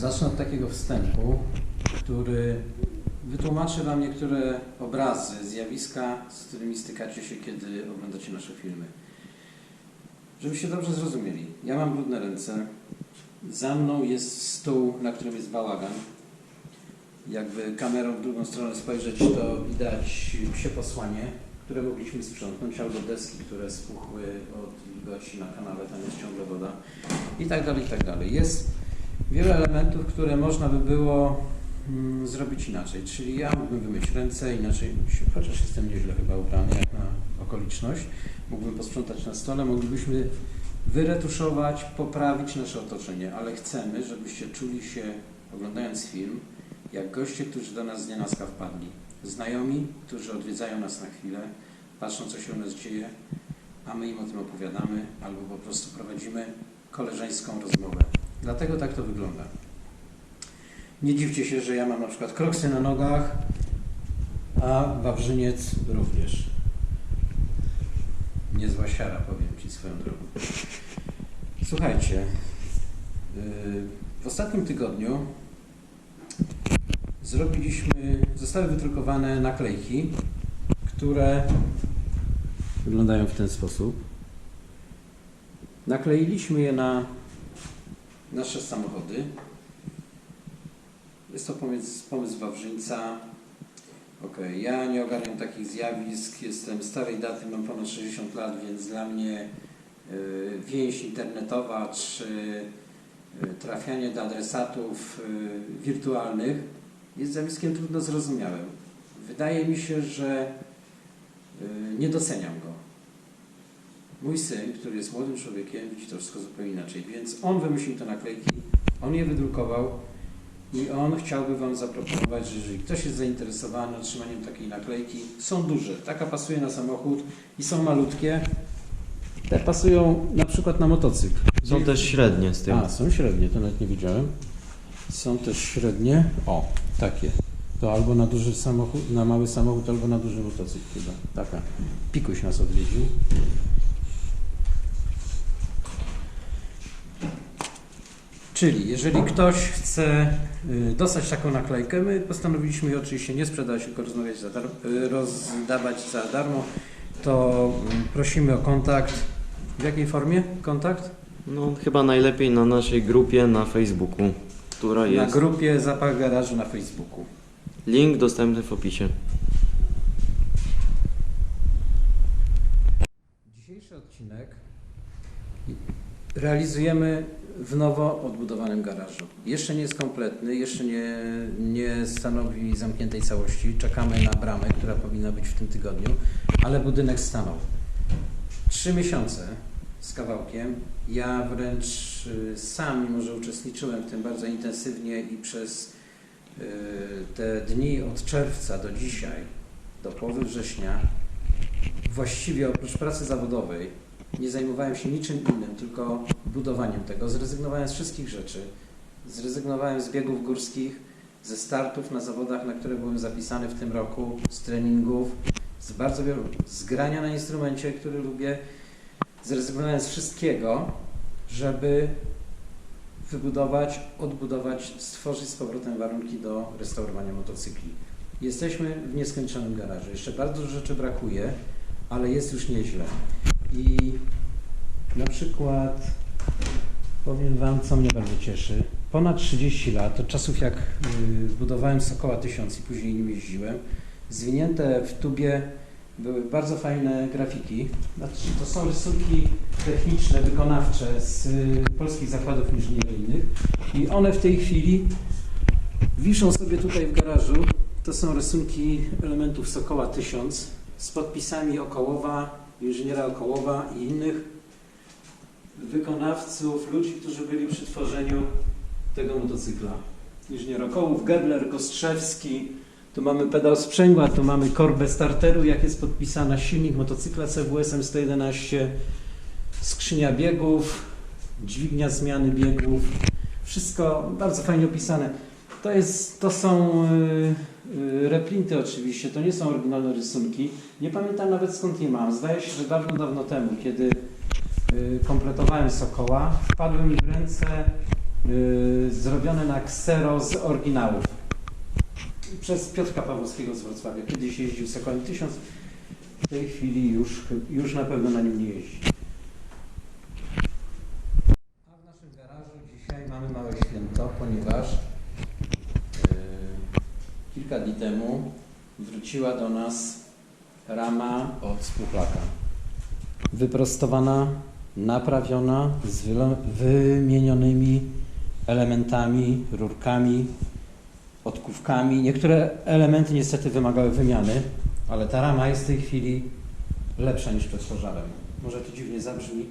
Zacznę od takiego wstępu, który wytłumaczy Wam niektóre obrazy, zjawiska, z którymi stykacie się, kiedy oglądacie nasze filmy. Żebyście dobrze zrozumieli. Ja mam brudne ręce. Za mną jest stół, na którym jest bałagan. Jakby kamerą w drugą stronę spojrzeć, to widać psie posłanie, które mogliśmy sprzątnąć, albo deski, które spuchły od wilgoci na kanale, tam jest ciągle woda i tak dalej, i tak dalej. Jest wiele elementów, które można by było mm, zrobić inaczej. Czyli ja mógłbym wymyć ręce, inaczej, chociaż jestem nieźle chyba ubrany jak na okoliczność, mógłbym posprzątać na stole, moglibyśmy wyretuszować, poprawić nasze otoczenie, ale chcemy, żebyście czuli się, oglądając film, jak goście, którzy do nas z nienacka wpadli. Znajomi, którzy odwiedzają nas na chwilę, patrzą, co się u nas dzieje, a my im o tym opowiadamy, albo po prostu prowadzimy koleżeńską rozmowę. Dlatego tak to wygląda. Nie dziwcie się, że ja mam na przykład kroksy na nogach, a Wawrzyniec również. Niezła siara, powiem Ci swoją drogą. Słuchajcie, yy, w ostatnim tygodniu zrobiliśmy, zostały wydrukowane naklejki, które wyglądają w ten sposób. Nakleiliśmy je na nasze samochody. Jest to pomysł, pomysł Wawrzyńca. Okej, ja nie ogarniam takich zjawisk, jestem starej daty, mam ponad 60 lat, więc dla mnie y, więź internetowa czy y, trafianie do adresatów y, wirtualnych jest zjawiskiem trudno zrozumiałym. Wydaje mi się, że y, nie doceniam go. Mój syn, który jest młodym człowiekiem, widzi to wszystko zupełnie inaczej, więc on wymyślił te naklejki, on je wydrukował i on chciałby Wam zaproponować, że jeżeli ktoś jest zainteresowany otrzymaniem takiej naklejki, są duże, taka pasuje na samochód i są malutkie, te pasują na przykład na motocykl. Są też średnie z tym. A, są średnie, to nawet nie widziałem. Są też średnie. O, takie. To albo na duży samochód, na mały samochód, albo na duży motocykl chyba. Taka. Pikuś nas odwiedził. Czyli jeżeli ktoś chce y, dostać taką naklejkę, my postanowiliśmy jej oczywiście nie sprzedać, tylko rozmawiać za y, rozdawać za darmo, to mm, prosimy o kontakt. W jakiej formie kontakt? No chyba najlepiej na naszej grupie na Facebooku, która Na jest. grupie Zapach Garażu na Facebooku. Link dostępny w opisie. Dzisiejszy odcinek realizujemy w nowo odbudowanym garażu. Jeszcze nie jest kompletny, jeszcze nie, nie stanowi zamkniętej całości. Czekamy na bramę, która powinna być w tym tygodniu, ale budynek stanął. Trzy miesiące z kawałkiem. Ja wręcz y, sam, mimo że uczestniczyłem w tym bardzo intensywnie i przez y, te dni od czerwca do dzisiaj, do połowy września, właściwie oprócz pracy zawodowej nie zajmowałem się niczym innym, tylko budowaniem tego. Zrezygnowałem z wszystkich rzeczy. Zrezygnowałem z biegów górskich, ze startów na zawodach, na które byłem zapisany w tym roku, z treningów, z bardzo wielu, z grania na instrumencie, który lubię. Zrezygnowałem z wszystkiego, żeby wybudować, odbudować, stworzyć z powrotem warunki do restaurowania motocykli. Jesteśmy w nieskończonym garażu. Jeszcze bardzo dużo rzeczy brakuje, ale jest już nieźle. I na przykład powiem Wam, co mnie bardzo cieszy. Ponad 30 lat, od czasów jak y, budowałem Sokoła 1000 i później nim jeździłem, zwinięte w tubie były bardzo fajne grafiki. Znaczy, to są rysunki techniczne, wykonawcze z y, polskich zakładów inżynieryjnych i one w tej chwili wiszą sobie tutaj w garażu. To są rysunki elementów Sokoła 1000 z podpisami Okołowa, inżyniera Okołowa i innych wykonawców, ludzi, którzy byli przy tworzeniu tego motocykla. Inżynier Okołów, Gebler, Kostrzewski, tu mamy pedał sprzęgła, tu mamy korbę starteru, jak jest podpisana silnik motocykla CWS M111, skrzynia biegów, dźwignia zmiany biegów, wszystko bardzo fajnie opisane. To, jest, to są y, y, reprinty oczywiście, to nie są oryginalne rysunki. Nie pamiętam nawet skąd je mam. Zdaje się, że dawno, dawno temu, kiedy kompletowałem Sokoła, wpadły mi w ręce yy, zrobione na ksero z oryginałów przez Piotrka Pawłowskiego z Wrocławia. Kiedyś jeździł Sokołem 1000, w tej chwili już, już na pewno na nim nie jeździ. A w naszym garażu dzisiaj mamy małe święto, ponieważ yy, kilka dni temu wróciła do nas rama od Spuchlaka. Wyprostowana, naprawiona, z wymienionymi elementami, rurkami, odkówkami. Niektóre elementy niestety wymagały wymiany, ale ta rama jest w tej chwili lepsza niż przed pożarem. Może to dziwnie zabrzmi,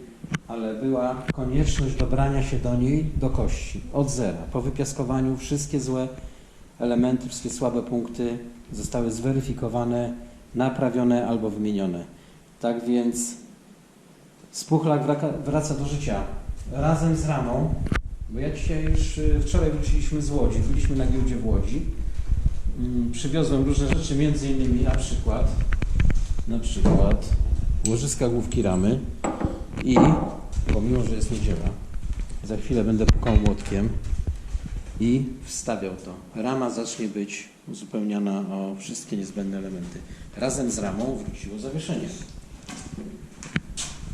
ale była konieczność dobrania się do niej do kości, od zera. Po wypiaskowaniu wszystkie złe elementy, wszystkie słabe punkty zostały zweryfikowane, naprawione albo wymienione. Tak więc Spuchlak wraca, do życia razem z ramą, bo ja dzisiaj już y, wczoraj wróciliśmy z Łodzi, byliśmy na giełdzie w Łodzi. Mm, Przywiozłem różne rzeczy, między innymi na przykład na przykład łożyska główki ramy i pomimo, że jest niedziela, za chwilę będę pukał młotkiem i wstawiał to. Rama zacznie być uzupełniana o wszystkie niezbędne elementy. Razem z ramą wróciło zawieszenie.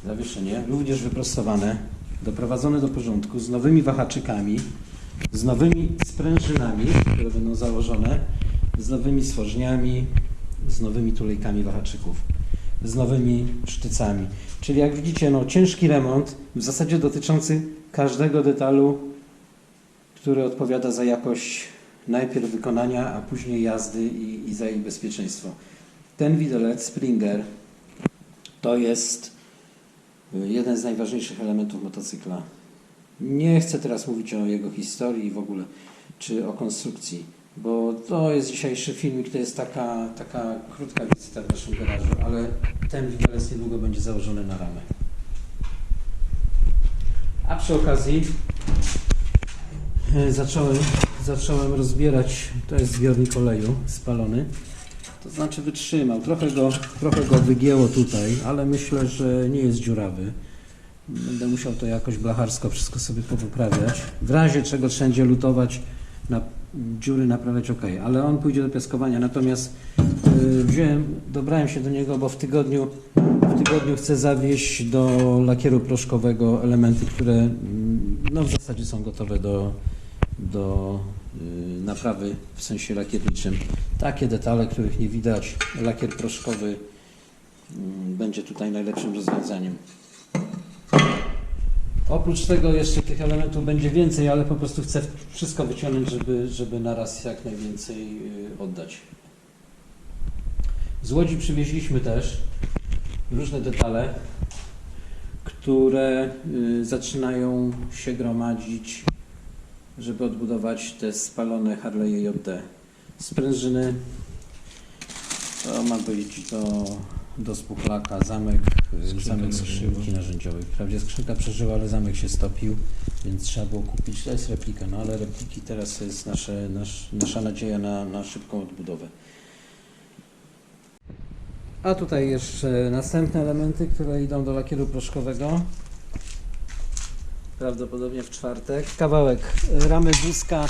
Zawieszenie również wyprostowane, doprowadzone do porządku z nowymi wahaczykami, z nowymi sprężynami, które będą założone, z nowymi stworzeniami, z nowymi tulejkami wahaczyków, z nowymi sztycami. Czyli jak widzicie, no, ciężki remont, w zasadzie dotyczący każdego detalu, który odpowiada za jakość najpierw wykonania, a później jazdy i, i za ich bezpieczeństwo. Ten widelec Springer to jest jeden z najważniejszych elementów motocykla. Nie chcę teraz mówić o jego historii w ogóle, czy o konstrukcji, bo to jest dzisiejszy filmik, to jest taka, taka krótka wizyta w naszym garażu, ale ten widelec niedługo będzie założony na ramę. A przy okazji e, zacząłem, zacząłem rozbierać, to jest zbiornik oleju spalony, to znaczy wytrzymał, trochę go, trochę go wygięło tutaj, ale myślę, że nie jest dziurawy. Będę musiał to jakoś blacharsko wszystko sobie powyprawiać. W razie czego wszędzie lutować, na, dziury naprawiać ok, ale on pójdzie do piaskowania. Natomiast y, wziąłem, dobrałem się do niego, bo w tygodniu, w tygodniu chcę zawieźć do lakieru proszkowego elementy, które mm, no, w zasadzie są gotowe do, do naprawy w sensie lakierniczym. Takie detale, których nie widać, lakier proszkowy mm, będzie tutaj najlepszym rozwiązaniem. Oprócz tego jeszcze tych elementów będzie więcej, ale po prostu chcę wszystko wyciągnąć, żeby, żeby naraz jak najwięcej y, oddać. Z Łodzi przywieźliśmy też różne detale, które y, zaczynają się gromadzić, żeby odbudować te spalone Harley'e JD. Sprężyny, to ma być do, do spuchlaka, zamek, Skrzynka zamek skrzynki narzędziowej. Wprawdzie skrzynka przeżyła, ale zamek się stopił, więc trzeba było kupić. To jest replika, no ale repliki teraz jest nasze, nasz, nasza nadzieja na, na szybką odbudowę. A tutaj jeszcze następne elementy, które idą do lakieru proszkowego. Prawdopodobnie w czwartek. Kawałek ramy wózka,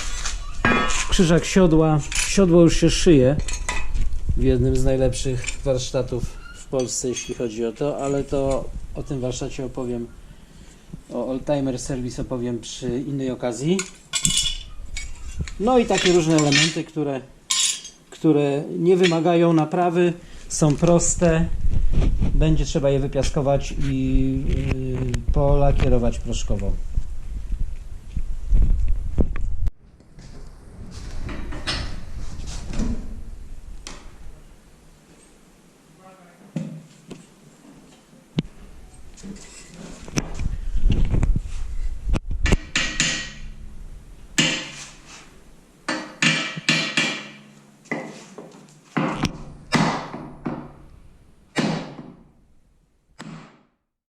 krzyżak siodła. Siodło już się szyje w jednym z najlepszych warsztatów w Polsce, jeśli chodzi o to, ale to o tym warsztacie opowiem, o Oldtimer Service opowiem przy innej okazji. No i takie różne elementy, które, które nie wymagają naprawy, są proste będzie trzeba je wypiaskować i y, polakierować proszkowo. Thank